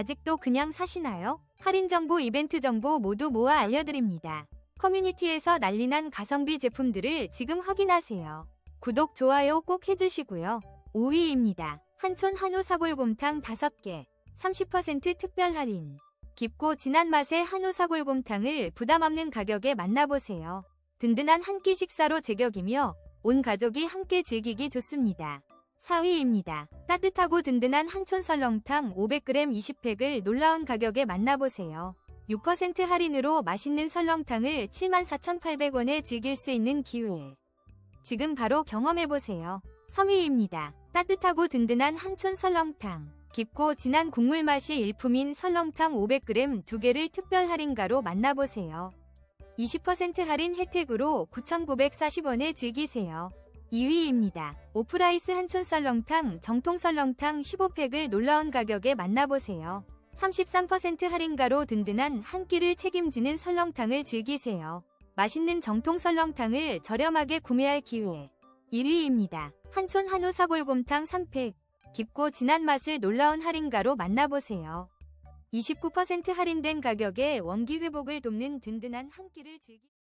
아직도 그냥 사시나요? 할인 정보, 이벤트 정보 모두 모아 알려드립니다. 커뮤니티에서 난리난 가성비 제품들을 지금 확인하세요. 구독, 좋아요 꼭 해주시고요. 5위입니다. 한촌 한우 사골곰탕 5개, 30% 특별 할인. 깊고 진한 맛의 한우 사골곰탕을 부담 없는 가격에 만나보세요. 든든한 한 끼 식사로 제격이며 온 가족이 함께 즐기기 좋습니다. 4위입니다. 따뜻하고 든든한 한촌 설렁탕 500g 20팩을 놀라운 가격에 만나보세요. 6% 할인으로 맛있는 설렁탕을 74,800원에 즐길 수 있는 기회. 지금 바로 경험해보세요. 3위입니다. 따뜻하고 든든한 한촌 설렁탕. 깊고 진한 국물 맛이 일품인 설렁탕 500g 2개를 특별 할인가로 만나보세요. 20% 할인 혜택으로 9,940원에 즐기세요. 2위입니다. 오프라이스 한촌 설렁탕 정통 설렁탕 15팩을 놀라운 가격에 만나보세요. 33% 할인가로 든든한 한 끼를 책임지는 설렁탕을 즐기세요. 맛있는 정통 설렁탕을 저렴하게 구매할 기회. 1위입니다. 한촌 한우 사골곰탕 3팩. 깊고 진한 맛을 놀라운 할인가로 만나보세요. 29% 할인된 가격에 원기 회복을 돕는 든든한 한 끼를 즐기